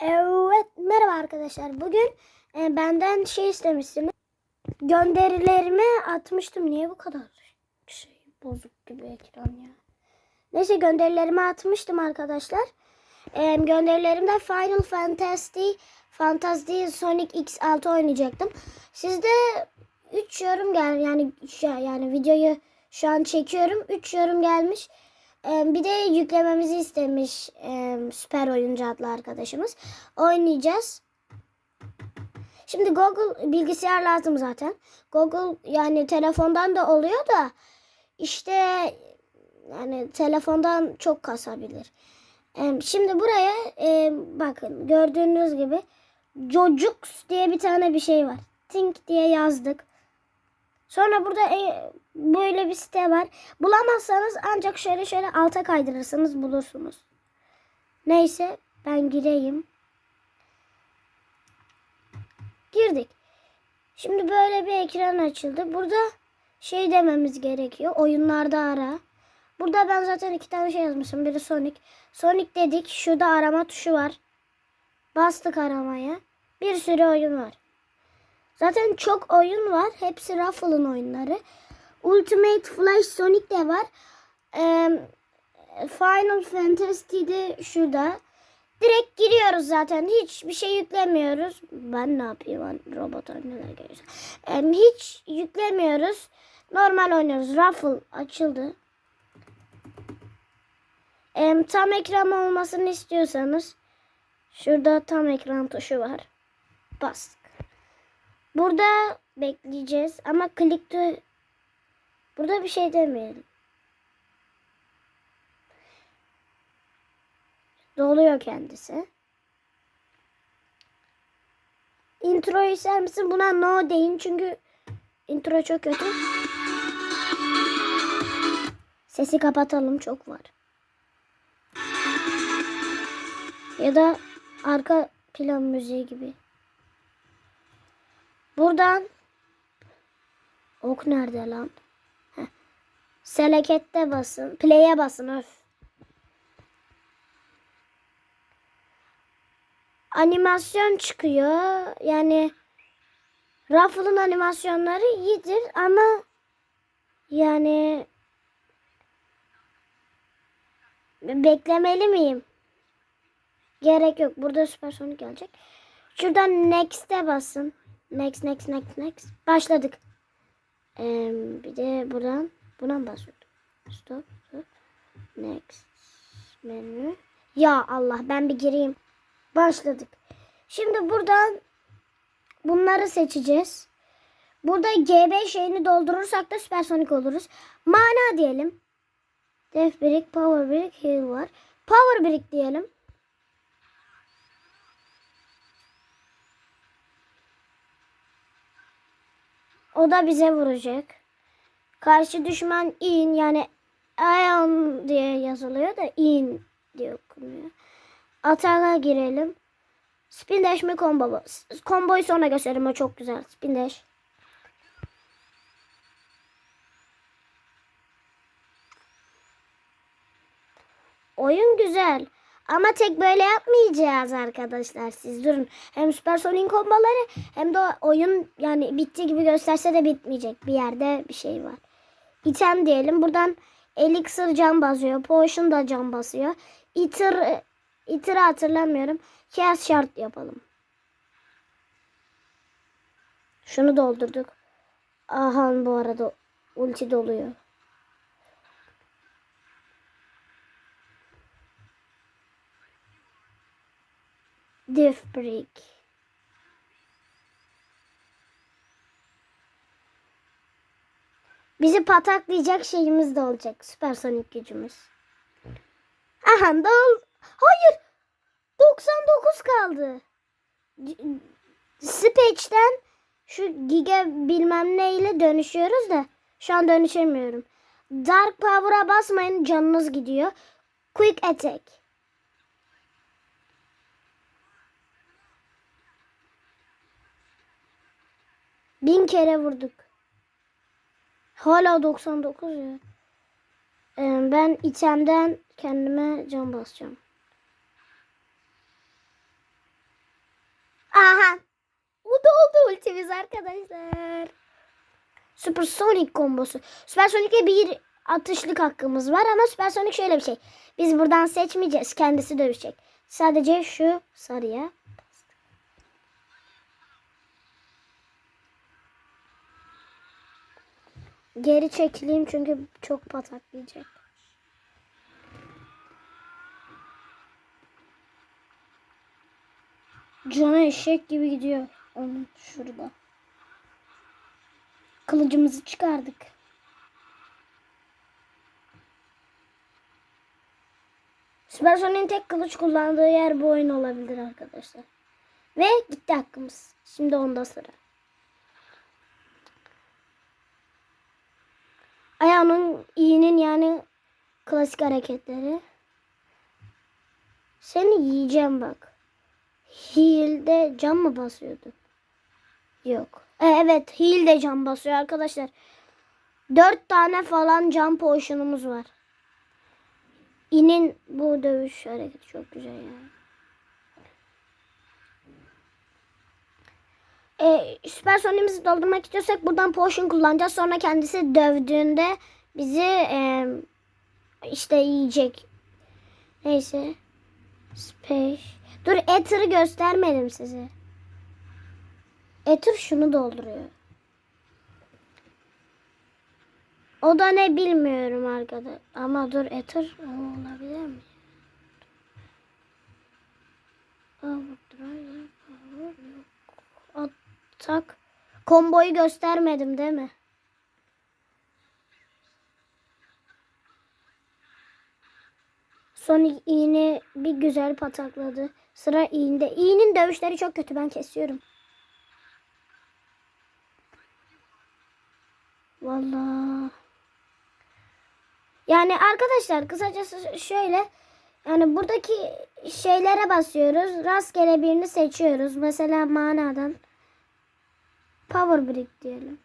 Evet merhaba arkadaşlar. Bugün e, benden şey istemişsiniz. Gönderilerimi atmıştım. Niye bu kadar şey bozuk gibi ekran ya? Neyse gönderilerimi atmıştım arkadaşlar. E, gönderilerimde Final Fantasy Fantasy Sonic X6 oynayacaktım. Sizde 3 yorum gel yani yani videoyu şu an çekiyorum. 3 yorum gelmiş. Ee, Bir de yüklememizi istemiş e, süper oyuncu adlı arkadaşımız. Oynayacağız. Şimdi Google bilgisayar lazım zaten. Google yani telefondan da oluyor da işte yani telefondan çok kasabilir. Ee, Şimdi buraya e, bakın gördüğünüz gibi Jojux diye bir tane bir şey var. Think diye yazdık. Sonra burada e, böyle bir site var. Bulamazsanız ancak şöyle şöyle alta kaydırırsanız bulursunuz. Neyse ben gireyim. Girdik. Şimdi böyle bir ekran açıldı. Burada şey dememiz gerekiyor. Oyunlarda ara. Burada ben zaten iki tane şey yazmışım. Biri Sonic. Sonic dedik. Şurada arama tuşu var. Bastık aramaya. Bir sürü oyun var. Zaten çok oyun var. Hepsi Raffle'ın oyunları. Ultimate Flash Sonic de var. Ee, Final Fantasy de şurada. Direkt giriyoruz zaten. Hiçbir şey yüklemiyoruz. Ben ne yapayım robot oyunlar görüyorsun. Ee, hiç yüklemiyoruz. Normal oynuyoruz. Raffle açıldı. Tam ekran olmasını istiyorsanız şurada tam ekran tuşu var. Bastık. Burada bekleyeceğiz ama click to Burada bir şey demeyelim. Doluyor kendisi. Intro ister misin? Buna no deyin çünkü intro çok kötü. Sesi kapatalım çok var. Ya da arka plan müziği gibi. Buradan ok nerede lan? Heh. Select'te basın. Play'e basın öf. Animasyon çıkıyor. Yani Ruffle'ın animasyonları iyidir ama yani beklemeli miyim? Gerek yok. Burada süpersonic gelecek. Şuradan next'e basın. Next, next, next, next. Başladık. Ee, bir de buradan buna mı basıyorduk? Stop, stop. Next. Menü. Ya Allah ben bir gireyim. Başladık. Şimdi buradan bunları seçeceğiz. Burada GB şeyini doldurursak da süpersonic oluruz. Mana diyelim. Def brick, power brick, heal var. Power brick diyelim. O da bize vuracak. Karşı düşman in yani Ion diye yazılıyor da in diye okunuyor. Atağa girelim. Spin dash mi combo mu? Sonra gösteririm o çok güzel. Spin dash. Oyun güzel. Ama tek böyle yapmayacağız arkadaşlar. Siz durun. Hem Supersonic komboları hem de oyun yani bitti gibi gösterse de bitmeyecek. Bir yerde bir şey var. İtem diyelim. Buradan Elixir can basıyor. Potion da can basıyor. Itter, Itter'ı hatırlamıyorum. Chaos şart yapalım. Şunu doldurduk. Aha bu arada ulti doluyor. Diff Brick. Bizi pataklayacak şeyimiz de olacak. Süpersonik gücümüz. Aha dol. Hayır. 99 kaldı. Space'den şu giga bilmem neyle dönüşüyoruz da şu an dönüşemiyorum. Dark Power'a basmayın canınız gidiyor. Quick Attack. Bin kere vurduk. Hala 99 ya. Ee, ben içemden kendime can basacağım. Aha. Bu da oldu ultimiz arkadaşlar. Super Sonic kombosu. Super Sonic'e bir atışlık hakkımız var ama Super Sonic şöyle bir şey. Biz buradan seçmeyeceğiz. Kendisi dövüşecek. Sadece şu sarıya Geri çekileyim çünkü çok pataklayacak. Cana eşek gibi gidiyor. Onun şurada. Kılıcımızı çıkardık. Supersonic'in tek kılıç kullandığı yer bu oyun olabilir arkadaşlar. Ve gitti hakkımız. Şimdi onda sıra. Ayağının iyinin yani klasik hareketleri. Seni yiyeceğim bak. Heal'de cam mı basıyordu? Yok. E, evet heal'de cam basıyor arkadaşlar. Dört tane falan cam potion'umuz var. İnin bu dövüş hareketi çok güzel yani. E, süper sonimizi doldurmak istiyorsak buradan potion kullanacağız. Sonra kendisi dövdüğünde bizi e, işte yiyecek. Neyse. Space. Dur Ether'ı göstermedim size. Ether şunu dolduruyor. O da ne bilmiyorum arkadaş. Ama dur Ether olabilir mi? Overdrive, power Atak. Komboyu göstermedim değil mi? Sonic iğne bir güzel patakladı. Sıra iğnede. İğnenin dövüşleri çok kötü. Ben kesiyorum. Vallahi. Yani arkadaşlar kısacası şöyle. Yani buradaki şeylere basıyoruz. Rastgele birini seçiyoruz. Mesela manadan. Power Brick diyelim.